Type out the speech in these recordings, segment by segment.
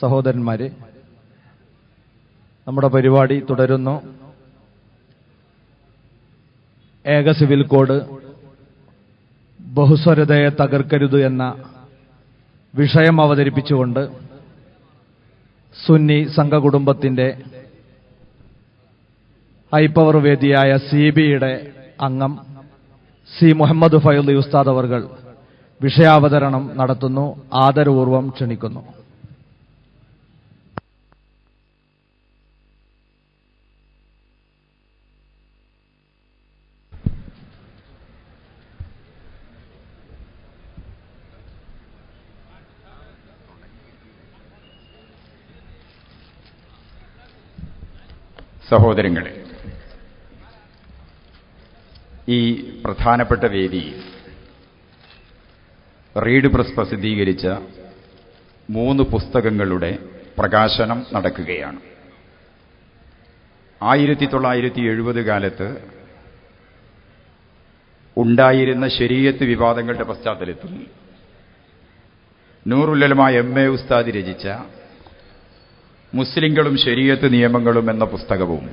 സഹോദരന്മാരെ നമ്മുടെ പരിപാടി തുടരുന്നു. ഏക സിവിൽ കോഡ് ബഹുസ്വരതയെ തകർക്കരുത് എന്ന വിഷയം അവതരിപ്പിച്ചുകൊണ്ട് സുന്നി സംഘകുടുംബത്തിന്റെ ഹൈപ്പവർ വേദിയായ സി ബിയുടെ അംഗം സി മുഹമ്മദ് ഫൈലി ഉസ്താദ് അവർകൾ വിഷയാവതരണം നടത്തുന്നു. ആദരപൂർവം ക്ഷണിക്കുന്നു. സഹോദരങ്ങളെ ഈ പ്രധാനപ്പെട്ട വേദി റീഡ് പ്രസ് പ്രസിദ്ധീകരിച്ച മൂന്ന് പുസ്തകങ്ങളുടെ പ്രകാശനം നടക്കുകയാണ്. ആയിരത്തി തൊള്ളായിരത്തി എഴുപത് കാലത്ത് ഉണ്ടായിരുന്ന ശരീരത്ത് വിവാദങ്ങളുടെ പശ്ചാത്തലത്തിൽ നൂറുല്ലലമ എം എ ഉസ്താദി രചിച്ച മുസ്ലിങ്ങളും ശരീരത്ത് നിയമങ്ങളും എന്ന പുസ്തകവും.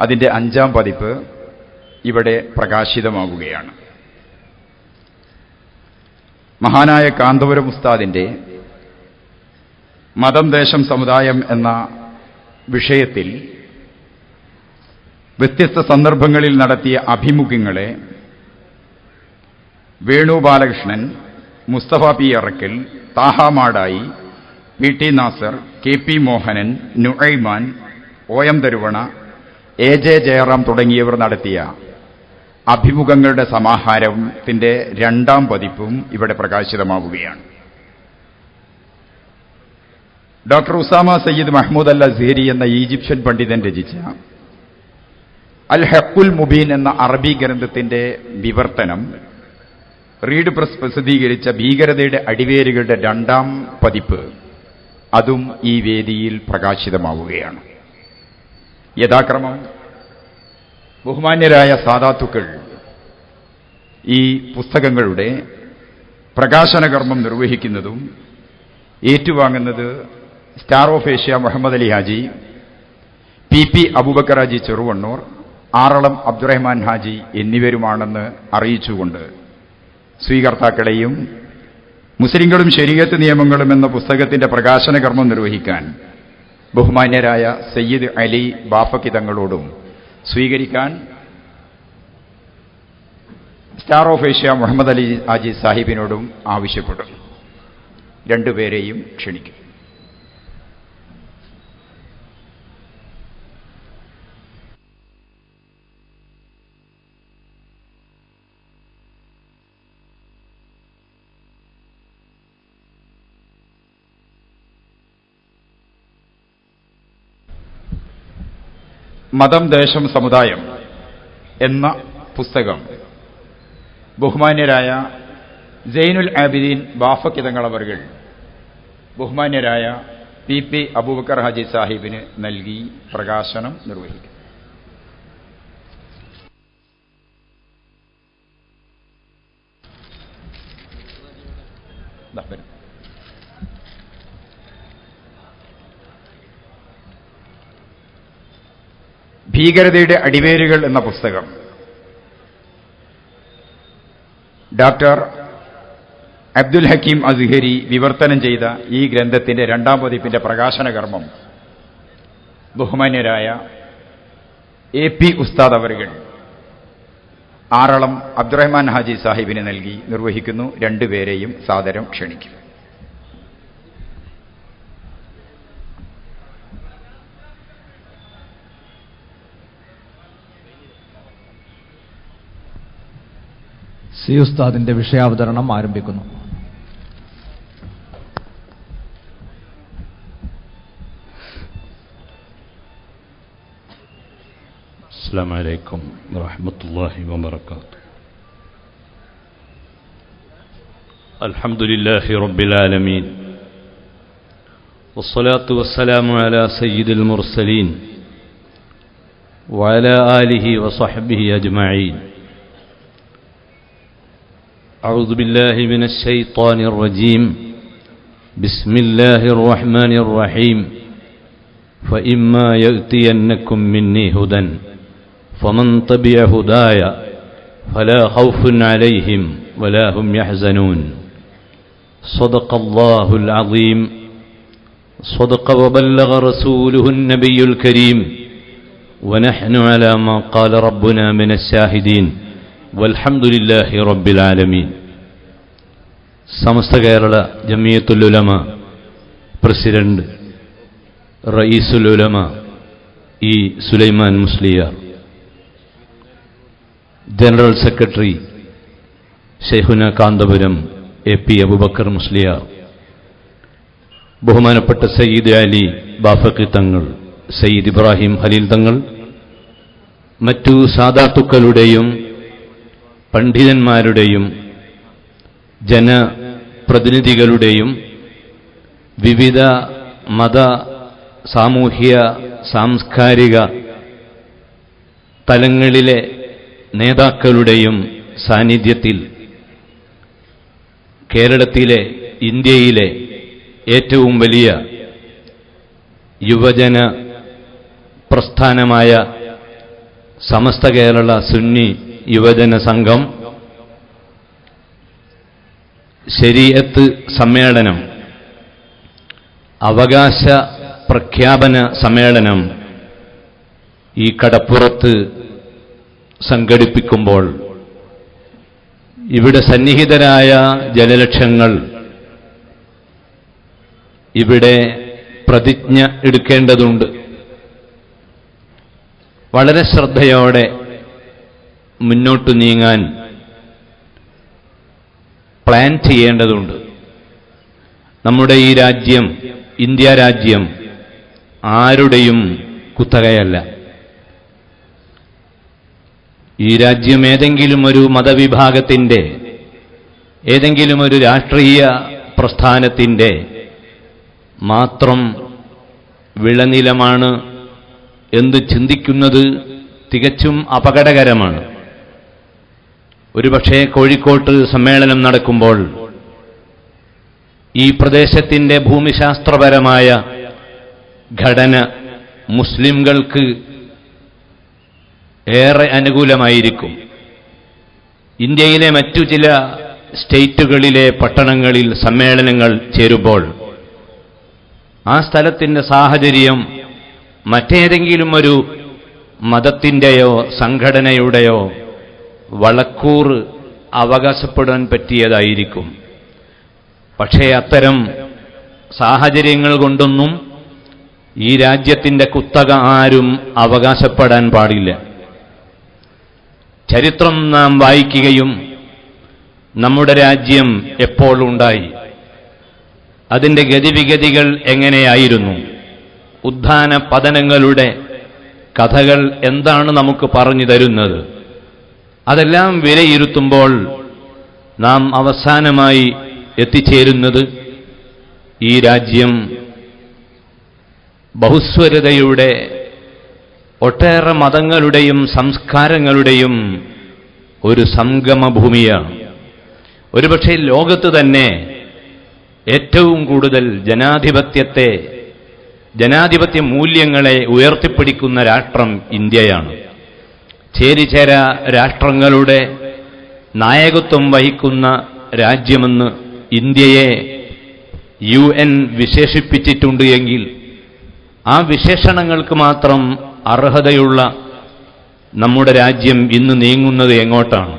അതിന്റെ അഞ്ചാം പതിപ്പ് ഇവിടെ പ്രകാശിതമാവുകയാണ്. മഹാനായ കാന്തപുരം ഉസ്താദിന്റെ മതം ദേശം സമുദായം എന്ന വിഷയത്തിൽ വ്യത്യസ്ത സന്ദർഭങ്ങളിൽ നടത്തിയ അഭിമുഖങ്ങളെ Venu Balakrishnan Mustafa P Arakkal Thaha P T Nasar K P Mohanan Nuaiman O M Tharuvana A J Jayaram തുടങ്ങിയവർ നടത്തിയ അഭിമുഖങ്ങളുടെ സമാഹാരത്തിന്റെ രണ്ടാം പതിപ്പും ഇവിടെ പ്രകാശിതമാവുകയാണ്. Doctor Usama Sayyid Mahmoud al Seeri എന്ന ഈജിപ്ഷ്യൻ പണ്ഡിതൻ രചിച്ച അൽ ഹക്കുൽ മുബീൻ എന്ന അറബി ഗ്രന്ഥത്തിന്റെ വിവർത്തനം റീഡ് പ്രസ് പ്രസിദ്ധീകരിച്ച ഭീകരതയുടെ അടിവേരുകളുടെ രണ്ടാം പതിപ്പ് അതും ഈ വേദിയിൽ പ്രകാശിതമാവുകയാണ്. യഥാക്രമം ബഹുമാന്യരായ സാധാത്തുക്കൾ ഈ പുസ്തകങ്ങളുടെ പ്രകാശനകർമ്മം നിർവഹിക്കുന്നതും ഏറ്റുവാങ്ങുന്നത് star of Asia Muhammad Ali Haji P P Abubakar Haji Cheruvannur Aralam Abdurahman Haji എന്നിവരുമാണെന്ന് അറിയിച്ചുകൊണ്ട് സ്വീകർത്താക്കളെയും മുസ്ലിങ്ങളും ശരീരത്ത് നിയമങ്ങളും എന്ന പുസ്തകത്തിന്റെ പ്രകാശന കർമ്മം നിർവഹിക്കാൻ ബഹുമാന്യരായ സയ്യിദ് അലി ബാഫക്കി തങ്ങളോടും സ്വീകരിക്കാൻ star of Asia Muhammad Ali Haji സാഹിബിനോടും ആവശ്യപ്പെടും. രണ്ടുപേരെയും ക്ഷണിക്കും. മതം ദേശം സമുദായം എന്ന പുസ്തകം ബഹുമാന്യരായ ജൈനുൽ ആബിദീൻ ബാഫക്കിതങ്ങളവർകൾ ബഹുമാന്യരായ പി പി അബൂബക്കർ ഹാജി സാഹിബിന് നൽകി പ്രകാശനം നിർവഹിക്കും വരൂ. ഭീകരതയുടെ അടിവേരുകൾ എന്ന പുസ്തകം. ഡോക്ടർ അബ്ദുൽ ഹക്കീം അസ്ഹരി വിവർത്തനം ചെയ്ത ഈ ഗ്രന്ഥത്തിന്റെ രണ്ടാം പതിപ്പിന്റെ പ്രകാശന കർമ്മം ബഹുമാന്യരായ എ പി ഉസ്താദ് അവറുകൾ ആറളം അബ്ദുറഹ്മാൻ ഹാജി സാഹിബിന് നൽകി നിർവഹിക്കുന്നു. രണ്ടുപേരെയും സാദരം ക്ഷണിക്കും. സി ഉസ്താദിന്റെ വിഷയാവതരണം ആരംഭിക്കുന്നു السلام عليكم ورحمة الله وبركاته الحمد لله رب العالمين والصلاة والسلام على سيد المرسلين وعلى آله وصحبه أجمعين أعوذ بالله من الشيطان الرجيم. بسم الله الرحمن الرحيم. فإما يأتينكم مني هدى فمن تبع هداي فلا خوف عليهم ولا هم يحزنون. صدق الله العظيم. صدق وبلغ رسوله النبي الكريم. ونحن على ما قال ربنا من الشاهدين. വൽഹമുല്ലാഹി റബ്ബിലാലമീൻ. Samastha Kerala Jamiyyathul Ulama president Raeesul Ulama E Sulaiman Musliyar. General secretary Shaikhuna Kanthapuram A P Abubakar Musliyar. ബഹുമാനപ്പെട്ട സയ്യിദ് അലി ബാഫക്കി തങ്ങൾ സയ്യിദ് ഇബ്രാഹിം ഹലീൽ തങ്ങൾ മറ്റു സാദാത്തുക്കളുടെയും പണ്ഡിതന്മാരുടെയും ജനപ്രതിനിധികളുടെയും വിവിധ മത സാമൂഹ്യ സാംസ്കാരിക തലങ്ങളിലെ നേതാക്കളുടെയും സാന്നിധ്യത്തിൽ കേരളത്തിലെ ഇന്ത്യയിലെ ഏറ്റവും വലിയ യുവജന പ്രസ്ഥാനമായ സമസ്ത കേരള സുന്നി യുവജന സംഘം. ശരീരത്ത് സമ്മേളനം. അവകാശ പ്രഖ്യാപന സമ്മേളനം ഈ കടപ്പുറത്ത് സംഘടിപ്പിക്കുമ്പോൾ ഇവിടെ സന്നിഹിതരായ ജനലക്ഷങ്ങൾ ഇവിടെ പ്രതിജ്ഞ എടുക്കേണ്ടതുണ്ട്. വളരെ ശ്രദ്ധയോടെ മുന്നോട്ടു നീങ്ങാൻ പ്ലാൻ ചെയ്യേണ്ടതുണ്ട്. നമ്മുടെ ഈ രാജ്യം ഇന്ത്യ രാജ്യം ആരുടെയും കുത്തകയല്ല. ഈ രാജ്യം ഏതെങ്കിലും ഒരു മതവിഭാഗത്തിന്റെ ഏതെങ്കിലും ഒരു രാഷ്ട്രീയ പ്രസ്ഥാനത്തിന്റെ മാത്രം വിളനിലമാണ് എന്ന് ചിന്തിക്കുന്നത് തികച്ചും അപകടകരമാണ്. ഒരുപക്ഷെ കോഴിക്കോട്ട് സമ്മേളനം നടക്കുമ്പോൾ ഈ പ്രദേശത്തിന്റെ ഭൂമിശാസ്ത്രപരമായ ഘടന മുസ്ലിംകൾക്ക് ഏറെ അനുകൂലമായിരിക്കും. ഇന്ത്യയിലെ മറ്റു ചില സ്റ്റേറ്റുകളിലെ പട്ടണങ്ങളിൽ സമ്മേളനങ്ങൾ ചേരുമ്പോൾ ആ സ്ഥലത്തിന്റെ സാഹചര്യം മറ്റേതെങ്കിലും ഒരു മതത്തിന്റെയോ സംഘടനയുടെയോ വളക്കൂർ അവകാശപ്പെടാൻ പറ്റിയതായിരിക്കും. പക്ഷേ അത്തരം സാഹചര്യങ്ങൾ കൊണ്ടൊന്നും ഈ രാജ്യത്തിന്റെ കുത്തക ആരും അവകാശപ്പെടാൻ പാടില്ല. ചരിത്രം നാം വായിക്കുകയും നമ്മുടെ രാജ്യം എപ്പോൾ ഉണ്ടായി? അതിന്റെ ഗതിവിഗതികൾ എങ്ങനെയായിരുന്നു? ഉദ്ധാന പതനങ്ങളുടെ കഥകൾ എന്താണ് നമുക്ക് പറഞ്ഞു തരുന്നത്? അതെല്ലാം വിലയിരുത്തുമ്പോൾ നാം അവസാനമായി എത്തിച്ചേരുന്നത് ഈ രാജ്യം ബഹുസ്വരതയുടെ ഒട്ടേറെ മതങ്ങളുടെയും സംസ്കാരങ്ങളുടെയും ഒരു സംഗമഭൂമിയാണ്. ഒരുപക്ഷെ ലോകത്ത് തന്നെ ഏറ്റവും കൂടുതൽ ജനാധിപത്യത്തെ ജനാധിപത്യ മൂല്യങ്ങളെ ഉയർത്തിപ്പിടിക്കുന്ന രാഷ്ട്രം ഇന്ത്യയാണ്. ചേരിചേര രാഷ്ട്രങ്ങളുടെ നായകത്വം വഹിക്കുന്ന രാജ്യമെന്ന് ഇന്ത്യയെ യു എൻ വിശേഷിപ്പിച്ചിട്ടുണ്ട് എങ്കിൽ ആ വിശേഷണങ്ങൾക്ക് മാത്രം അർഹതയുള്ള നമ്മുടെ രാജ്യം ഇന്ന് നീങ്ങുന്നത് എങ്ങോട്ടാണ്?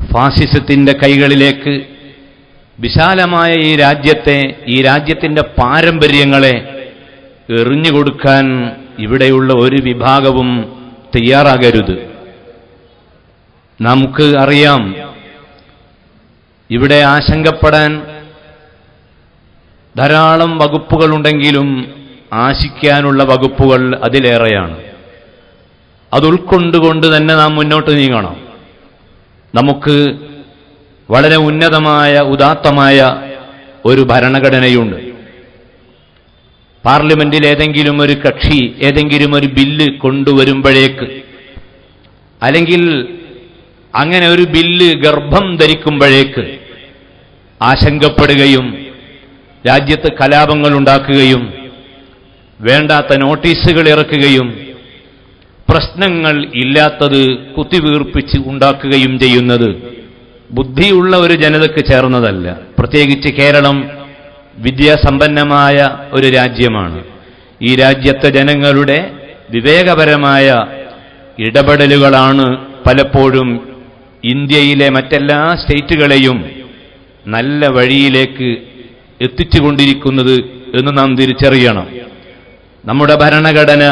ഫാസിസത്തിന്റെ കൈകളിലേക്ക് വിശാലമായ ഈ രാജ്യത്തെ ഈ രാജ്യത്തിന്റെ പാരമ്പര്യങ്ങളെ എറിഞ്ഞുകൊടുക്കാൻ ഇവിടെയുള്ള ഒരു വിഭാഗവും തയ്യാറാകരുത്. നമുക്ക് അറിയാം ഇവിടെ ആശങ്കപ്പെടാൻ ധാരാളം വകുപ്പുകളുണ്ടെങ്കിലും ആശിക്കാനുള്ള വകുപ്പുകൾ അതിലേറെയാണ്. അത് ഉൾക്കൊണ്ടുകൊണ്ട് തന്നെ നാം മുന്നോട്ട് നീങ്ങണം. നമുക്ക് വളരെ ഉന്നതമായ ഉദാത്തമായ ഒരു ഭരണഘടനയുണ്ട്. പാർലമെന്റിൽ ഏതെങ്കിലും ഒരു കക്ഷി ഏതെങ്കിലും ഒരു ബില്ല് കൊണ്ടുവരുമ്പോഴേക്ക് അല്ലെങ്കിൽ അങ്ങനെ ഒരു ബില്ല് ഗർഭം ധരിക്കുമ്പോഴേക്ക് ആശങ്കപ്പെടുകയും രാജ്യത്ത് കലാപങ്ങൾ ഉണ്ടാക്കുകയും വേണ്ടാത്ത നോട്ടീസുകൾ ഇറക്കുകയും പ്രശ്നങ്ങൾ ഇല്ലാത്തത് കുത്തിവീർപ്പിച്ച് ഉണ്ടാക്കുകയും ചെയ്യുന്നത് ബുദ്ധിയുള്ള ഒരു ജനതയ്ക്ക് ചേർന്നതല്ല. പ്രത്യേകിച്ച് കേരളം വിദ്യാസമ്പന്നമായ ഒരു രാജ്യമാണ്. ഈ രാജ്യത്തെ ജനങ്ങളുടെ വിവേകപരമായ ഇടപെടലുകളാണ് പലപ്പോഴും ഇന്ത്യയിലെ മറ്റെല്ലാ സ്റ്റേറ്റുകളെയും നല്ല വഴിയിലേക്ക് എത്തിച്ചുകൊണ്ടിരിക്കുന്നത് എന്ന് നാം തിരിച്ചറിയണം. നമ്മുടെ ഭരണഘടന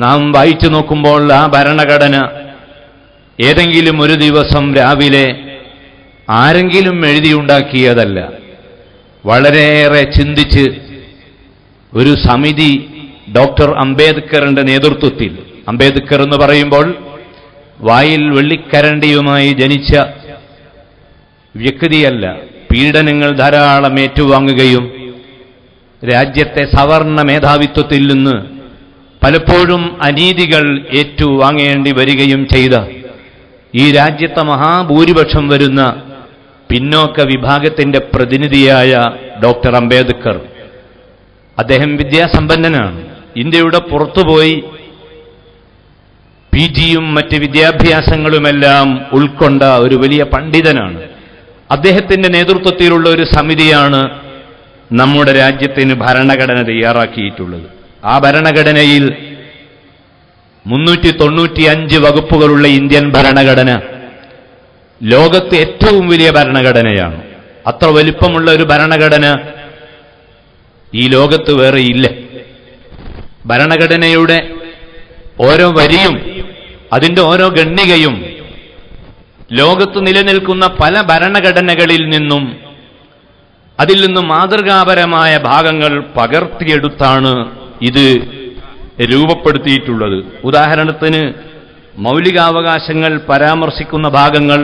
നാം വായിച്ചു നോക്കുമ്പോൾ ആ ഭരണഘടന ഏതെങ്കിലും ഒരു ദിവസം രാവിലെ ആരെങ്കിലും എഴുതിയുണ്ടാക്കിയതല്ല. വളരെയേറെ ചിന്തിച്ച് ഒരു സമിതി ഡോക്ടർ അംബേദ്കറിന്റെ നേതൃത്വത്തിൽ അംബേദ്കർ എന്ന് പറയുമ്പോൾ വായിൽ വെള്ളിക്കരണ്ടിയുമായി ജനിച്ച വ്യക്തിയല്ല പീഡനങ്ങൾ ധാരാളം ഏറ്റുവാങ്ങുകയും രാജ്യത്തെ സവർണ മേധാവിത്വത്തിൽ നിന്ന് പലപ്പോഴും അനീതികൾ ഏറ്റുവാങ്ങേണ്ടി വരികയും ചെയ്ത ഈ രാജ്യത്തെ മഹാഭൂരിപക്ഷം വരുന്ന പിന്നോക്ക വിഭാഗത്തിന്റെ പ്രതിനിധിയായ ഡോക്ടർ അംബേദ്കർ. അദ്ദേഹം വിദ്യാസമ്പന്നനാണ്. ഇന്ത്യയുടെ പുറത്തുപോയി പി ജിയും മറ്റ് വിദ്യാഭ്യാസങ്ങളുമെല്ലാം ഉൾക്കൊണ്ട ഒരു വലിയ പണ്ഡിതനാണ്. അദ്ദേഹത്തിന്റെ നേതൃത്വത്തിലുള്ള ഒരു സമിതിയാണ് നമ്മുടെ രാജ്യത്തിന് ഭരണഘടന തയ്യാറാക്കിയിട്ടുള്ളത്. ആ ഭരണഘടനയിൽ മുന്നൂറ്റി തൊണ്ണൂറ്റിയഞ്ച് വകുപ്പുകളുള്ള ഇന്ത്യൻ ഭരണഘടന ലോകത്ത് ഏറ്റവും വലിയ ഭരണഘടനയാണ്. അത്ര വലിപ്പമുള്ള ഒരു ഭരണഘടന ഈ ലോകത്ത് വേറെ ഇല്ല. ഭരണഘടനയുടെ ഓരോ വരിയും അതിന്റെ ഓരോ ഗണ്ണികയും ലോകത്ത് നിലനിൽക്കുന്ന പല ഭരണഘടനകളിൽ നിന്നും അതിൽ നിന്നും മാതൃകാപരമായ ഭാഗങ്ങൾ പകർത്തിയെടുത്താണ് ഇത് രൂപപ്പെടുത്തിയിട്ടുള്ളത്. ഉദാഹരണത്തിന് മൗലികാവകാശങ്ങൾ പരാമർശിക്കുന്ന ഭാഗങ്ങൾ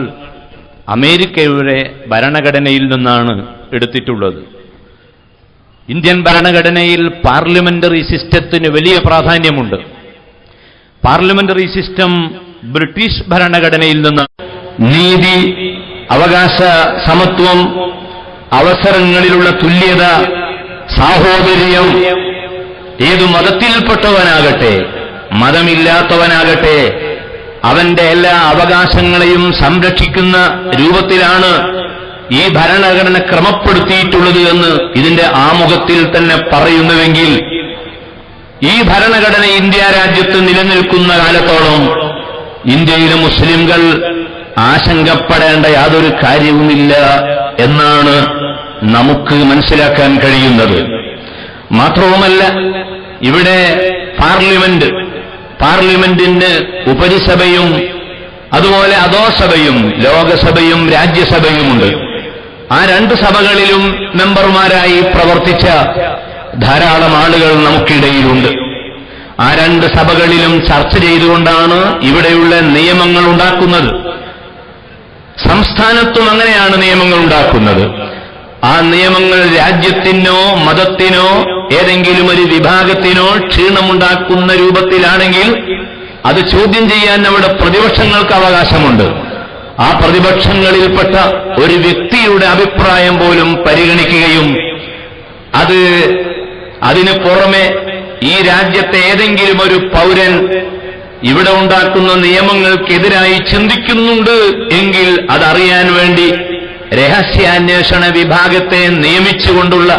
അമേരിക്കയുടെ ഭരണഘടനയിൽ നിന്നാണ് എടുത്തിട്ടുള്ളത്. ഇന്ത്യൻ ഭരണഘടനയിൽ പാർലമെന്ററി സിസ്റ്റത്തിന് വലിയ പ്രാധാന്യമുണ്ട്. പാർലമെന്ററി സിസ്റ്റം ബ്രിട്ടീഷ് ഭരണഘടനയിൽ നിന്ന് നീതി അവകാശ സമത്വം അവസരങ്ങളിലുള്ള തുല്യത സാഹോദര്യം ഏതു മതത്തിൽപ്പെട്ടവനാകട്ടെ മതമില്ലാത്തവനാകട്ടെ അവന്റെ എല്ലാ അവകാശങ്ങളെയും സംരക്ഷിക്കുന്ന രൂപത്തിലാണ് ഈ ഭരണഘടന ക്രമപ്പെടുത്തിയിട്ടുള്ളത് എന്ന് ഇതിന്റെ ആമുഖത്തിൽ തന്നെ പറയുന്നുവെങ്കിൽ ഈ ഭരണഘടന ഇന്ത്യ രാജ്യത്ത് നിലനിൽക്കുന്ന കാലത്തോളം ഇന്ത്യയിലെ മുസ്ലിംകൾ ആശങ്കപ്പെടേണ്ട യാതൊരു കാര്യവുമില്ല എന്നാണ് നമുക്ക് മനസ്സിലാക്കാൻ കഴിയുന്നത്. മാത്രവുമല്ല ഇവിടെ പാർലമെന്റ് പാർലമെന്റിന് ഉപരിസഭയും അതുപോലെ അധോസഭയും ലോകസഭയും രാജ്യസഭയുമുണ്ട്. ആ രണ്ട് സഭകളിലും മെമ്പർമാരായി പ്രവർത്തിച്ച ധാരാളം ആളുകൾ നമുക്കിടയിലുണ്ട്. ആ രണ്ട് സഭകളിലും ചർച്ച ചെയ്തുകൊണ്ടാണ് ഇവിടെയുള്ള നിയമങ്ങൾ ഉണ്ടാക്കുന്നത്. സംസ്ഥാനത്തും അങ്ങനെയാണ് നിയമങ്ങൾ ഉണ്ടാക്കുന്നത്. ആ നിയമങ്ങൾ രാജ്യത്തിനോ മതത്തിനോ ഏതെങ്കിലും ഒരു വിഭാഗത്തിനോ ക്ഷീണമുണ്ടാക്കുന്ന രൂപത്തിലാണെങ്കിൽ അത് ചോദ്യം ചെയ്യാൻ അവിടെ പ്രതിപക്ഷങ്ങൾക്ക് അവകാശമുണ്ട്. ആ പ്രതിപക്ഷങ്ങളിൽപ്പെട്ട ഒരു വ്യക്തിയുടെ അഭിപ്രായം പോലും പരിഗണിക്കുകയും അത് അതിന് പുറമെ ഈ രാജ്യത്തെ ഏതെങ്കിലും ഒരു പൗരൻ ഇവിടെ ഉണ്ടാക്കുന്ന നിയമങ്ങൾക്കെതിരായി ചിന്തിക്കുന്നുണ്ട് എങ്കിൽ അതറിയാൻ വേണ്ടി രഹസ്യാന്വേഷണ വിഭാഗത്തെ നിയമിച്ചുകൊണ്ടുള്ള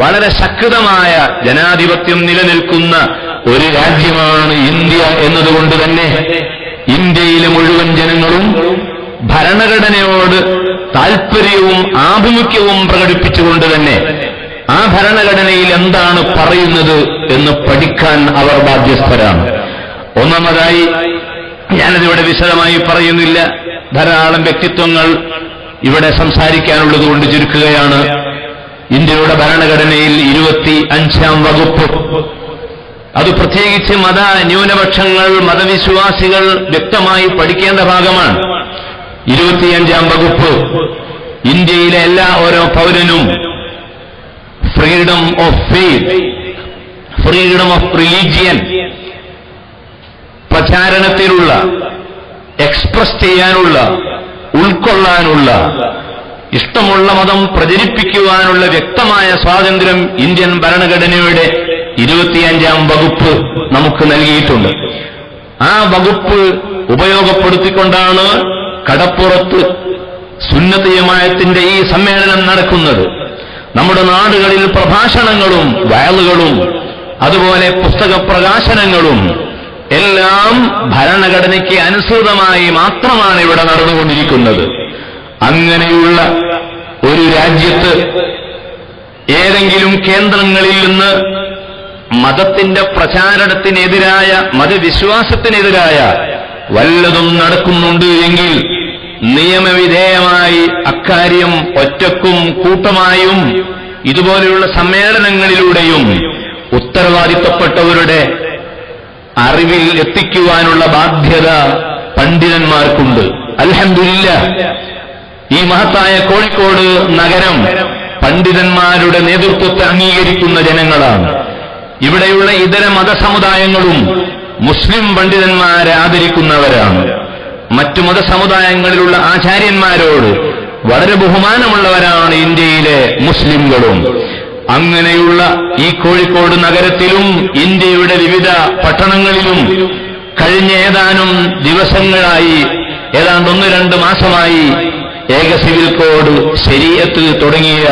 വളരെ ശക്തമായ ജനാധിപത്യം നിലനിൽക്കുന്ന ഒരു രാജ്യമാണ് ഇന്ത്യ എന്നതുകൊണ്ട് തന്നെ ഇന്ത്യയിലെ മുഴുവൻ ജനങ്ങളും ഭരണഘടനയോട് താൽപ്പര്യവും ആഭിമുഖ്യവും പ്രകടിപ്പിച്ചുകൊണ്ട് തന്നെ ആ ഭരണഘടനയിൽ എന്താണ് പറയുന്നത് എന്ന് പഠിക്കാൻ അവർ ബാധ്യസ്ഥരാണ്. ഒന്നാമതായി ഞാനതിവിടെ വിശദമായി പറയുന്നില്ല. ധാരാളം വ്യക്തിത്വങ്ങൾ ഇവിടെ സംസാരിക്കാനുള്ളത് കൊണ്ട് ചുരുക്കുകയാണ്. ഇന്ത്യയുടെ ഭരണഘടനയിൽ ഇരുപത്തി അഞ്ചാം വകുപ്പ്. അത് പ്രത്യേകിച്ച് മത ന്യൂനപക്ഷങ്ങൾ മതവിശ്വാസികൾ വ്യക്തമായി പഠിക്കേണ്ട ഭാഗമാണ്. ഇരുപത്തിയഞ്ചാം വകുപ്പ്. ഇന്ത്യയിലെ എല്ലാ ഓരോ പൗരനും freedom of faith freedom of religion പ്രചാരണത്തിലുള്ള express ചെയ്യാനുള്ള ഉൾക്കൊള്ളാനുള്ള ഇഷ്ടമുള്ള മതം പ്രചരിപ്പിക്കുവാനുള്ള വ്യക്തമായ സ്വാതന്ത്ര്യം ഇന്ത്യൻ ഭരണഘടനയുടെ ഇരുപത്തിയഞ്ചാം വകുപ്പ് നമുക്ക് നൽകിയിട്ടുണ്ട്. ആ വകുപ്പ് ഉപയോഗപ്പെടുത്തിക്കൊണ്ടാണ് കടപ്പുറത്ത് സുന്നതീയമായത്തിന്റെ ഈ സമ്മേളനം നടക്കുന്നത്. നമ്മുടെ നാടുകളിൽ പ്രഭാഷണങ്ങളും വയലുകളും അതുപോലെ പുസ്തക പ്രകാശനങ്ങളും എല്ലാം ഭരണഘടനയ്ക്ക് അനുസൃതമായി മാത്രമാണ് ഇവിടെ നടന്നുകൊണ്ടിരിക്കുന്നത്. അങ്ങനെയുള്ള ഒരു രാജ്യത്ത് ഏതെങ്കിലും കേന്ദ്രങ്ങളിൽ നിന്ന് മതത്തിന്റെ പ്രചാരണത്തിനെതിരായ മതവിശ്വാസത്തിനെതിരായ വല്ലതും നടക്കുന്നുണ്ട് എങ്കിൽ നിയമവിധേയമായി അക്കാര്യം ഒറ്റക്കും കൂട്ടമായും ഇതുപോലെയുള്ള സമ്മേളനങ്ങളിലൂടെയും ഉത്തരവാദിത്തപ്പെട്ടവരുടെ അറിവിൽ എത്തിക്കുവാനുള്ള ബാധ്യത പണ്ഡിതന്മാർക്കുണ്ട്. അൽഹംദുലില്ല ഈ മഹത്തായ കോഴിക്കോട് നഗരം പണ്ഡിതന്മാരുടെ നേതൃത്വത്തെ അംഗീകരിക്കുന്ന ജനങ്ങളാണ്. ഇവിടെയുള്ള ഇതര മതസമുദായങ്ങളും മുസ്ലിം പണ്ഡിതന്മാരെ ആദരിക്കുന്നവരാണ്. മറ്റു മതസമുദായങ്ങളിലുള്ള ആചാര്യന്മാരോട് വളരെ ബഹുമാനമുള്ളവരാണ് ഇന്ത്യയിലെ മുസ്ലിംകളും. അങ്ങനെയുള്ള ഈ കോഴിക്കോട് നഗരത്തിലും ഇന്ത്യയുടെ വിവിധ പട്ടണങ്ങളിലും കഴിഞ്ഞ ഏതാനും ദിവസങ്ങളായി ഏതാണ്ട് ഒന്ന് രണ്ട് മാസമായി ഏക സിവിൽ കോഡ് ശരീരത്ത് തുടങ്ങിയ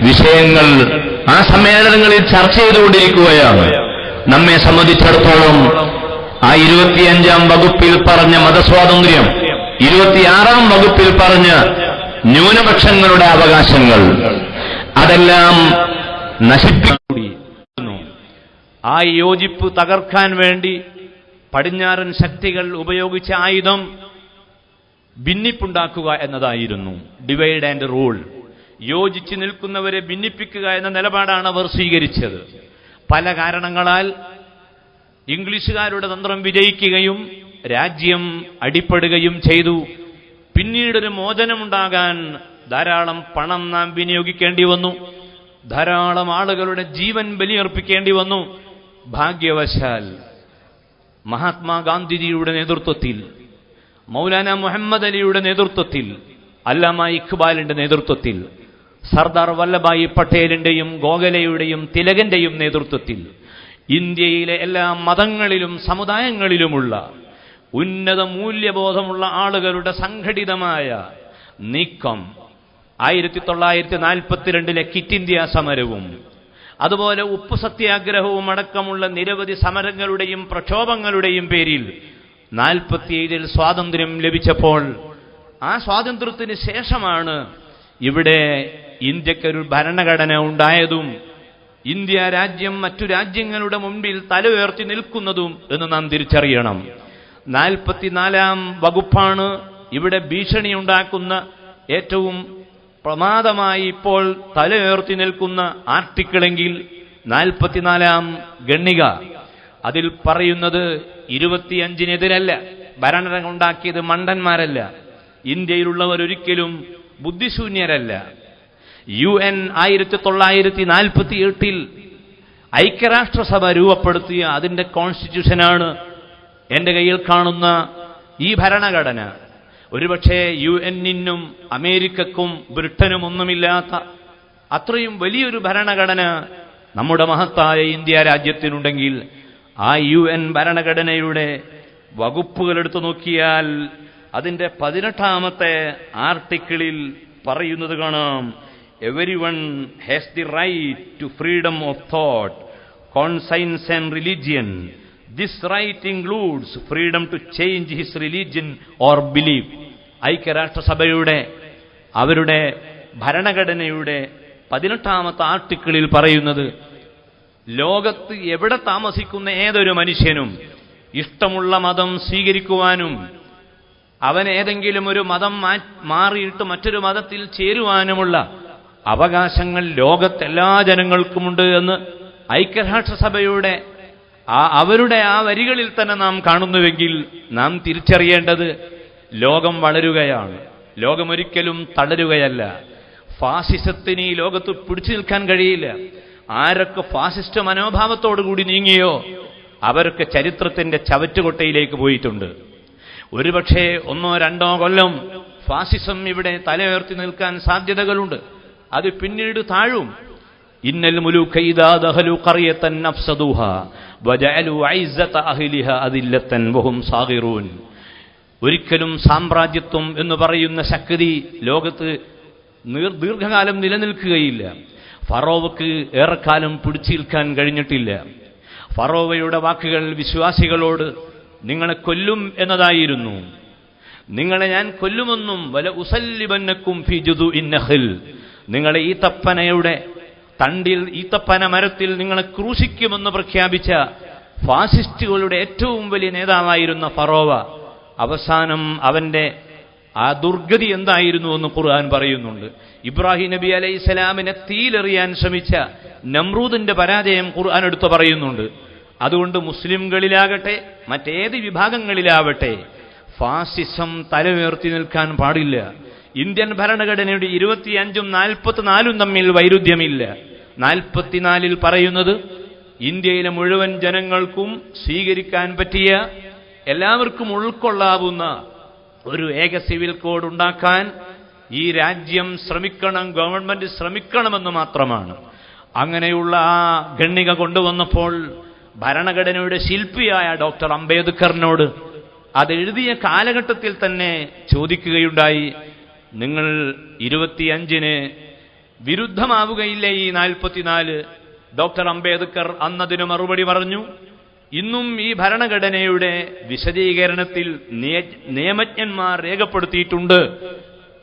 വിഷയങ്ങൾ ആ സമ്മേളനങ്ങളിൽ ചർച്ച ചെയ്തുകൊണ്ടിരിക്കുകയാണ്. നമ്മെ സംബന്ധിച്ചിടത്തോളം ആ ഇരുപത്തിയഞ്ചാം വകുപ്പിൽ പറഞ്ഞ മതസ്വാതന്ത്ര്യം ഇരുപത്തിയാറാം വകുപ്പിൽ പറഞ്ഞ ന്യൂനപക്ഷങ്ങളുടെ അവകാശങ്ങൾ അതെല്ലാം നശിപ്പിക്കൂടി ആ യോജിപ്പ് തകർക്കാൻ വേണ്ടി പടിഞ്ഞാറൻ ശക്തികൾ ഉപയോഗിച്ച ആയുധം ഭിന്നിപ്പുണ്ടാക്കുക എന്നതായിരുന്നു. ഡിവൈഡ് ആൻഡ് റൂൾ യോജിച്ച് നിൽക്കുന്നവരെ ഭിന്നിപ്പിക്കുക എന്ന നിലപാടാണ് അവർ സ്വീകരിച്ചത്. പല കാരണങ്ങളാൽ ഇംഗ്ലീഷുകാരുടെ തന്ത്രം വിജയിക്കുകയും രാജ്യം അടിപ്പെടുകയും ചെയ്തു. പിന്നീടൊരു മോചനമുണ്ടാകാൻ ധാരാളം പണം നാം വിനിയോഗിക്കേണ്ടി വന്നു. ധാരാളം ആളുകളുടെ ജീവൻ ബലിയർപ്പിക്കേണ്ടി വന്നു. ഭാഗ്യവശാൽ മഹാത്മാഗാന്ധിജിയുടെ നേതൃത്വത്തിൽ മൗലാന മുഹമ്മദ് അലിയുടെ നേതൃത്വത്തിൽ അല്ലാമ ഇഖ്ബാലിന്റെ നേതൃത്വത്തിൽ സർദാർ വല്ലഭായി പട്ടേലിന്റെയും ഗോഖലയുടെയും തിലകന്റെയും നേതൃത്വത്തിൽ ഇന്ത്യയിലെ എല്ലാ മതങ്ങളിലും സമുദായങ്ങളിലുമുള്ള ഉന്നത മൂല്യബോധമുള്ള ആളുകളുടെ സംഘടിതമായ നീക്കം ആയിരത്തി തൊള്ളായിരത്തി നാൽപ്പത്തിരണ്ടിലെ കിറ്റ് ഇന്ത്യ സമരവും അതുപോലെ ഉപ്പ് സത്യാഗ്രഹവും അടക്കമുള്ള നിരവധി സമരങ്ങളുടെയും പ്രക്ഷോഭങ്ങളുടെയും പേരിൽ നാൽപ്പത്തിയേഴിൽ സ്വാതന്ത്ര്യം ലഭിച്ചപ്പോൾ ആ സ്വാതന്ത്ര്യത്തിന് ശേഷമാണ് ഇവിടെ ഇന്ത്യക്കൊരു ഭരണഘടന ഉണ്ടായതും ഇന്ത്യ രാജ്യം മറ്റു രാജ്യങ്ങളുടെ മുമ്പിൽ തല ഉയർത്തി നിൽക്കുന്നതും എന്ന് നാം തിരിച്ചറിയണം. നാൽപ്പത്തിനാലാം വകുപ്പാണ് ഇവിടെ ഭീഷണി ഉണ്ടാക്കുന്ന ഏറ്റവും പ്രമാദമായി ഇപ്പോൾ തല ഉയർത്തി നിൽക്കുന്ന ആർട്ടിക്കിളെങ്കിൽ നാൽപ്പത്തിനാലാം ഗണ്ണിക. അതിൽ പറയുന്നത് ഇരുപത്തിയഞ്ചിനെതിരല്ല. ഭരണഘടന ഉണ്ടാക്കിയത് മണ്ടന്മാരല്ല. ഇന്ത്യയിലുള്ളവർ ഒരിക്കലും ബുദ്ധിശൂന്യരല്ല. യു എൻ ആയിരത്തി തൊള്ളായിരത്തി നാൽപ്പത്തി എട്ടിൽ ഐക്യരാഷ്ട്രസഭ രൂപപ്പെടുത്തിയ അതിന്റെ കോൺസ്റ്റിറ്റ്യൂഷനാണ് എന്റെ കയ്യിൽ കാണുന്ന ഈ ഭരണഘടന. ഒരുപക്ഷെ യു എന്നിനും അമേരിക്കക്കും ബ്രിട്ടനും ഒന്നുമില്ലാത്ത അത്രയും വലിയൊരു ഭരണഘടന നമ്മുടെ മഹത്തായ ഇന്ത്യ രാജ്യത്തിനുണ്ടെങ്കിൽ ആ യു എൻ ഭരണഘടനയുടെ വകുപ്പുകൾ എടുത്തു നോക്കിയാൽ അതിന്റെ പതിനെട്ടാമത്തെ ആർട്ടിക്കിളിൽ പറയുന്നത് കാണാം. Everyone has the right to freedom of thought conscience and religion this right includes freedom to change his religion or belief ഐക്യരാഷ്ട്രസഭയുടെ അവരുടെ ഭരണഘടനയുടെ പതിനെട്ടാമത്തെ ആർട്ടിക്കിളിൽ പറയുന്നത് ലോകത്ത് എവിടെ താമസിക്കുന്ന ഏതൊരു മനുഷ്യനും ഇഷ്ടമുള്ള മതം സ്വീകരിക്കുവാനും അവൻ ഏതെങ്കിലും ഒരു മതം മാറിയിട്ട് മറ്റൊരു മതത്തിൽ ചേരുവാനുമുള്ള അവകാശങ്ങൾ ലോകത്തെല്ലാ ജനങ്ങൾക്കുമുണ്ട് എന്ന് ഐക്യരാഷ്ട്രസഭയുടെ ആ അവരുടെ ആ വരികളിൽ തന്നെ നാം കാണുന്നുവെങ്കിൽ നാം തിരിച്ചറിയേണ്ടത് ലോകം വളരുകയാണ്. ലോകമൊരിക്കലും തളരുകയല്ല. ഫാസിസത്തിന് ഈ ലോകത്ത് പിടിച്ചു നിൽക്കാൻ കഴിയില്ല. ആരൊക്കെ ഫാസിസ്റ്റ് മനോഭാവത്തോടുകൂടി നീങ്ങിയോ അവരൊക്കെ ചരിത്രത്തിന്റെ ചവറ്റുകൊട്ടയിലേക്ക് പോയിട്ടുണ്ട്. ഒരുപക്ഷെ ഒന്നോ രണ്ടോ കൊല്ലം ഫാസിസം ഇവിടെ തലയുയർത്തി നിൽക്കാൻ സാധ്യതകളുണ്ട്. അത് പിന്നീട് താഴും. ഇന്നൽ ഖറിയതൻ അഫ്സദൂഹ വജഅലു അദില്ലതൻ ഒരിക്കലും സാമ്രാജ്യത്വം എന്ന് പറയുന്ന ശക്തി ലോകത്ത് ദീർഘകാലം നിലനിൽക്കുകയില്ല. ഫറോവക്ക് ഏറെക്കാലം പിടിച്ചു നിൽക്കാൻ കഴിഞ്ഞിട്ടില്ല. ഫറോവയുടെ വാക്കുകൾ വിശ്വാസികളോട് നിങ്ങളെ കൊല്ലും എന്നതായിരുന്നു. നിങ്ങളെ ഞാൻ കൊല്ലുമെന്നും വല ഉസല്ലിബന്നക്കും ഫിജുദു ഇന്നഹിൽ നിങ്ങളെ ഈ തപ്പനയുടെ തണ്ടിൽ ഈ തപ്പന മരത്തിൽ നിങ്ങളെ ക്രൂശിക്കുമെന്ന് പ്രഖ്യാപിച്ച ഫാസിസ്റ്റുകളുടെ ഏറ്റവും വലിയ നേതാവായിരുന്ന ഫറോവ അവസാനം അവന്റെ ആ ദുർഗതി എന്തായിരുന്നു എന്ന് ഖുർആൻ പറയുന്നുണ്ട്. ഇബ്രാഹിം നബി അലൈഹി സ്വലാമിനെ തീയിലെറിയാൻ ശ്രമിച്ച നമ്രൂദിന്റെ പരാജയം ഖുർആൻ എടുത്തു പറയുന്നുണ്ട്. അതുകൊണ്ട് മുസ്ലിംകളിലാകട്ടെ മറ്റേത് വിഭാഗങ്ങളിലാവട്ടെ ഫാസിസം തലമുയർത്തി നിൽക്കാൻ പാടില്ല. ഇന്ത്യൻ ഭരണഘടനയുടെ ഇരുപത്തിയഞ്ചും നാൽപ്പത്തിനാലും തമ്മിൽ വൈരുദ്ധ്യമില്ല. നാൽപ്പത്തിനാലിൽ പറയുന്നത് ഇന്ത്യയിലെ മുഴുവൻ ജനങ്ങൾക്കും സ്വീകരിക്കാൻ പറ്റിയ എല്ലാവർക്കും ഉൾക്കൊള്ളാവുന്ന ഒരു ഏക സിവിൽ കോഡ് ഉണ്ടാക്കാൻ ഈ രാജ്യം ശ്രമിക്കണം ഗവൺമെന്റ് ശ്രമിക്കണമെന്ന് മാത്രമാണ്. അങ്ങനെയുള്ള ആ ഗണ്ണിക കൊണ്ടുവന്നപ്പോൾ ഭരണഘടനയുടെ ശില്പിയായ ഡോക്ടർ അംബേദ്കറിനോട് അതെഴുതിയ കാലഘട്ടത്തിൽ തന്നെ ചോദിക്കുകയുണ്ടായി നിങ്ങൾ ഇരുപത്തിയഞ്ചിന് വിരുദ്ധമാവുകയില്ലേ ഈ നാൽപ്പത്തിനാല്? ഡോക്ടർ അംബേദ്കർ അന്നതിന് മറുപടി പറഞ്ഞു ഇന്നും ഈ ഭരണഘടനയുടെ വിശദീകരണത്തിൽ നിയ- നിയമജ്ഞന്മാർ രേഖപ്പെടുത്തിയിട്ടുണ്ട്.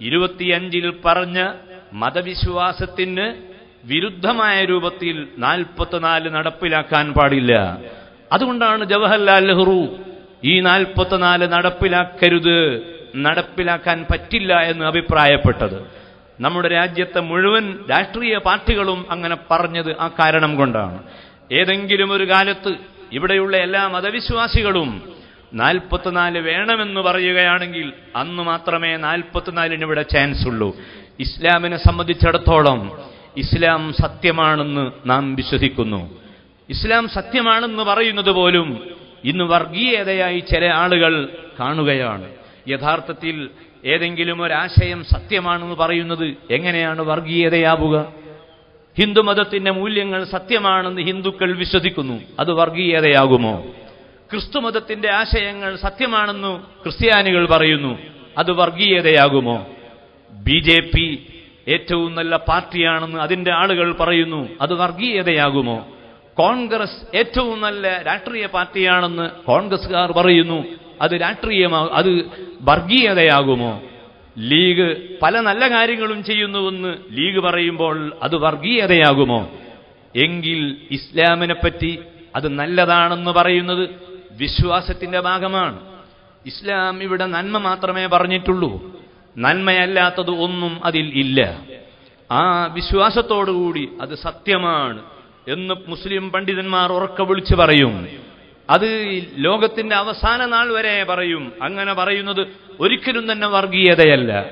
ഇരുപത്തിയഞ്ചിൽ പറഞ്ഞ മതവിശ്വാസത്തിന് വിരുദ്ധമായ രൂപത്തിൽ നാൽപ്പത്തിനാല് നടപ്പിലാക്കാൻ പാടില്ല. അതുകൊണ്ടാണ് ജവഹർലാൽ നെഹ്റു ഈ നാൽപ്പത്തിനാല് നടപ്പിലാക്കരുത് നടപ്പിലാക്കാൻ പറ്റില്ല എന്ന് അഭിപ്രായപ്പെട്ടത്. നമ്മുടെ രാജ്യത്തെ മുഴുവൻ രാഷ്ട്രീയ പാർട്ടികളും അങ്ങനെ പറഞ്ഞത് ആ കാരണം കൊണ്ടാണ്. ഏതെങ്കിലും ഒരു കാലത്ത് ഇവിടെയുള്ള എല്ലാ മതവിശ്വാസികളും നാൽപ്പത്തിനാല് വേണമെന്ന് പറയുകയാണെങ്കിൽ അന്ന് മാത്രമേ നാൽപ്പത്തിനാലിന് ഇവിടെ ചാൻസ് ഉള്ളൂ ഇസ്ലാമിനെ സംബന്ധിച്ചിടത്തോളം ഇസ്ലാം സത്യമാണെന്ന് നാം വിശ്വസിക്കുന്നു. ഇസ്ലാം സത്യമാണെന്ന് പറയുന്നത് പോലും ഇന്ന് വർഗീയതയായി ചില ആളുകൾ കാണുകയാണ്. യഥാർത്ഥത്തിൽ ഏതെങ്കിലും ഒരാശയം സത്യമാണെന്ന് പറയുന്നത് എങ്ങനെയാണ് വർഗീയതയാവുക? ഹിന്ദുമതത്തിന്റെ മൂല്യങ്ങൾ സത്യമാണെന്ന് ഹിന്ദുക്കൾ വിശ്വസിക്കുന്നു. അത് വർഗീയതയാകുമോ? ക്രിസ്തുമതത്തിന്റെ ആശയങ്ങൾ സത്യമാണെന്ന് ക്രിസ്ത്യാനികൾ പറയുന്നു. അത് വർഗീയതയാകുമോ? ബി ജെ പി ഏറ്റവും നല്ല പാർട്ടിയാണെന്ന് അതിന്റെ ആളുകൾ പറയുന്നു. അത് വർഗീയതയാകുമോ? കോൺഗ്രസ് ഏറ്റവും നല്ല രാഷ്ട്രീയ പാർട്ടിയാണെന്ന് കോൺഗ്രസ്സുകാർ പറയുന്നു. അത് രാഷ്ട്രീയമാ അത് വർഗീയതയാകുമോ? ലീഗ് പല നല്ല കാര്യങ്ങളും ചെയ്യുന്നുവെന്ന് ലീഗ് പറയുമ്പോൾ അത് വർഗീയതയാകുമോ? എങ്കിൽ ഇസ്ലാമിനെപ്പറ്റി അത് നല്ലതാണെന്ന് പറയുന്നത് വിശ്വാസത്തിന്റെ ഭാഗമാണ്. ഇസ്ലാം ഇവിടെ നന്മ മാത്രമേ പറഞ്ഞിട്ടുള്ളൂ. നന്മയല്ലാത്തത് ഒന്നും അതിൽ ഇല്ല. ആ വിശ്വാസത്തോടുകൂടി അത് സത്യമാണ് എന്ന് മുസ്ലിം പണ്ഡിതന്മാർ ഉറക്ക വിളിച്ചു പറയും. അത് ലോകത്തിന്റെ അവസാന നാൾ വരെ പറയും. അങ്ങനെ പറയുന്നത് ഒരിക്കലും തന്നെ വർഗീയതയല്ല.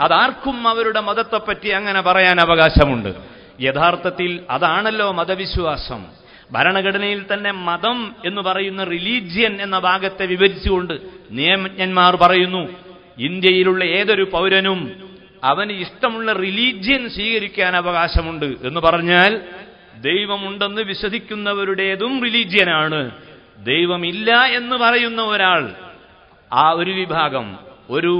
അതാർക്കും അവരുടെ മതത്തെപ്പറ്റി അങ്ങനെ പറയാൻ അവകാശമുണ്ട്. യഥാർത്ഥത്തിൽ അതാണല്ലോ മതവിശ്വാസം. ഭരണഘടനയിൽ തന്നെ മതം എന്ന് പറയുന്ന റിലീജിയൻ എന്ന ഭാഗത്തെ വിവരിച്ചുകൊണ്ട് നിയമജ്ഞന്മാർ പറയുന്നു ഇന്ത്യയിലുള്ള ഏതൊരു പൗരനും അവന് ഇഷ്ടമുള്ള റിലീജിയൻ സ്വീകരിക്കാൻ അവകാശമുണ്ട്. എന്ന് പറഞ്ഞാൽ ദൈവമുണ്ടെന്ന് വിശ്വസിക്കുന്നവരുടേതും റിലീജിയനാണ് ദൈവമില്ല എന്ന് പറയുന്ന ഒരാൾ ആ ഒരു വിഭാഗം ഒരു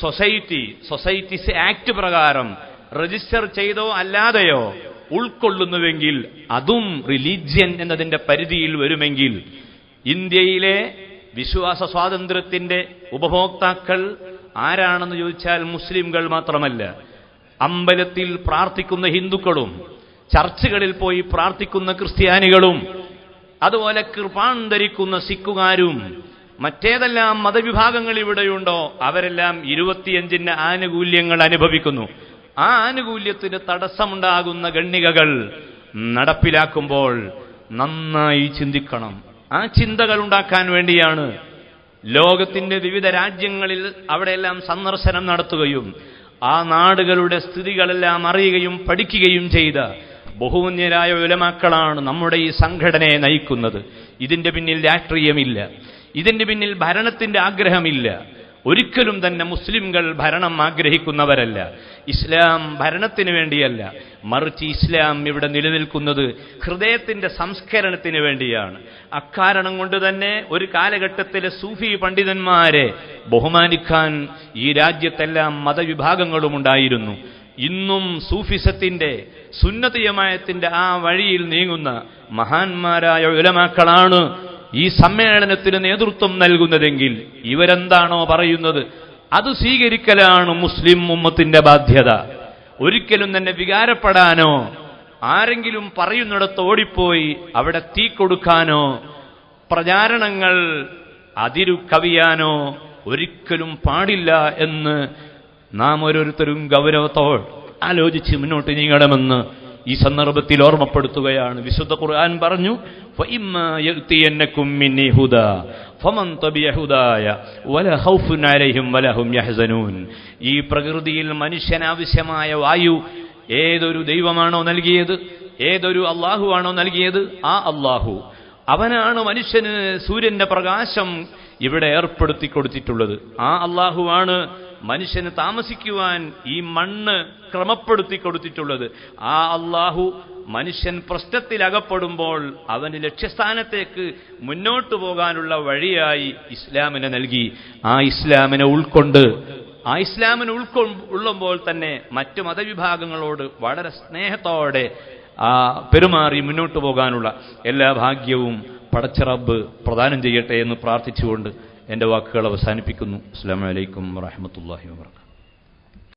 സൊസൈറ്റി സൊസൈറ്റീസ് ആക്ട് പ്രകാരം രജിസ്റ്റർ ചെയ്തോ അല്ലാതെയോ ഉൾക്കൊള്ളുന്നുവെങ്കിൽ അതും റിലീജിയൻ എന്നതിന്റെ പരിധിയിൽ വരുമെങ്കിൽ ഇന്ത്യയിലെ വിശ്വാസ സ്വാതന്ത്ര്യത്തിന്റെ ഉപഭോക്താക്കൾ ആരാണെന്ന് ചോദിച്ചാൽ മുസ്ലിംകൾ മാത്രമല്ല. അമ്പലത്തിൽ പ്രാർത്ഥിക്കുന്ന ഹിന്ദുക്കളും ചർച്ചുകളിൽ പോയി പ്രാർത്ഥിക്കുന്ന ക്രിസ്ത്യാനികളും അതുപോലെ കൃപാന്തരിക്കുന്ന സിഖുകാരും മറ്റേതെല്ലാം മതവിഭാഗങ്ങൾ ഇവിടെയുണ്ടോ അവരെല്ലാം ഇരുപത്തിയഞ്ചിന്റെ ആനുകൂല്യങ്ങൾ അനുഭവിക്കുന്നു. ആ ആനുകൂല്യത്തിന് തടസ്സമുണ്ടാകുന്ന ഗണ്ണികകൾ നടപ്പിലാക്കുമ്പോൾ നന്നായി ചിന്തിക്കണം. ആ ചിന്തകൾ ഉണ്ടാക്കാൻ വേണ്ടിയാണ് ലോകത്തിന്റെ വിവിധ രാജ്യങ്ങളിൽ അവിടെയെല്ലാം സന്ദർശനം നടത്തുകയും ആ നാടുകളുടെ സ്ഥിതികളെല്ലാം അറിയുകയും പഠിക്കുകയും ചെയ്ത ബഹുമുന്യരായ ഉലമാക്കളാണ് നമ്മുടെ ഈ സംഘടനയെ നയിക്കുന്നത്. ഇതിന്റെ പിന്നിൽ രാഷ്ട്രീയമില്ല. ഇതിന്റെ പിന്നിൽ ഭരണത്തിന്റെ ആഗ്രഹമില്ല. ഒരിക്കലും തന്നെ മുസ്ലിംകൾ ഭരണം ആഗ്രഹിക്കുന്നവരല്ല. ഇസ്ലാം ഭരണത്തിന് വേണ്ടിയല്ല. മറിച്ച് ഇസ്ലാം ഇവിടെ നിലനിൽക്കുന്നത് ഹൃദയത്തിന്റെ സംസ്കരണത്തിന് വേണ്ടിയാണ്. അക്കാരണം കൊണ്ട് തന്നെ ഒരു കാലഘട്ടത്തിലെ സൂഫി പണ്ഡിതന്മാരെ ബഹുമാനിക്കാൻ ഈ രാജ്യത്തെല്ലാം മതവിഭാഗങ്ങളും ഉണ്ടായിരുന്നു. ഇന്നും സൂഫിസത്തിന്റെ സുന്നതിയമായത്തിന്റെ ആ വഴിയിൽ നീങ്ങുന്ന മഹാന്മാരായ ഉലമാക്കളാണ് ഈ സമ്മേളനത്തിന് നേതൃത്വം നൽകുന്നതെങ്കിൽ ഇവരെന്താണോ പറയുന്നത്? അത് സ്വീകരിക്കലാണ് മുസ്ലിം ഉമ്മത്തിന്റെ ബാധ്യത. ഒരിക്കലും തന്നെ വികാരപ്പെടാനോ ആരെങ്കിലും പറയുന്നിടത്ത് ഓടിപ്പോയി അവിടെ തീ കൊടുക്കാനോ പ്രചാരണങ്ങൾ അതിരു കവിയാനോ ഒരിക്കലും പാടില്ല എന്ന് നാം ഓരോരുത്തരും ഗൗരവത്തോൾ ആലോചിച്ച് മുന്നോട്ട് നീങ്ങണമെന്ന് ഈ സന്ദർഭത്തിൽ ഓർമ്മപ്പെടുത്തുകയാണ്. വിശുദ്ധ ഖുർആൻ പറഞ്ഞു ഈ പ്രകൃതിയിൽ മനുഷ്യനാവശ്യമായ വായു ഏതൊരു ദൈവമാണോ നൽകിയത്? ഏതൊരു അള്ളാഹുവാണോ നൽകിയത്? ആ അള്ളാഹു അവനാണ് മനുഷ്യന് സൂര്യന്റെ പ്രകാശം ഇവിടെ ഏർപ്പെടുത്തി കൊടുത്തിട്ടുള്ളത്. ആ അള്ളാഹുവാണ് ആണ് മനുഷ്യന് താമസിക്കുവാൻ ഈ മണ്ണ് ക്രമപ്പെടുത്തി കൊടുത്തിട്ടുള്ളത്. ആ അള്ളാഹു മനുഷ്യൻ പ്രശ്നത്തിലകപ്പെടുമ്പോൾ അവന് ലക്ഷ്യസ്ഥാനത്തേക്ക് മുന്നോട്ടു പോകാനുള്ള വഴിയായി ഇസ്ലാമിനെ നൽകി. ആ ഇസ്ലാമിനെ ഉൾക്കൊണ്ട് ആ ഇസ്ലാമിനെ ഉൾക്കൊ ഉള്ളുമ്പോൾ തന്നെ മറ്റു മതവിഭാഗങ്ങളോട് വളരെ സ്നേഹത്തോടെ ആ പെരുമാറി മുന്നോട്ട് പോകാനുള്ള എല്ലാ ഭാഗ്യവും പടച്ചിറബ് പ്രദാനം ചെയ്യട്ടെ എന്ന് പ്രാർത്ഥിച്ചുകൊണ്ട് എന്റെ വാക്കുകൾ അവസാനിപ്പിക്കുന്നു. അസ്സാം വലൈക്കും വാഹമത്തല്ലാഹി വാബർക്കാത്തു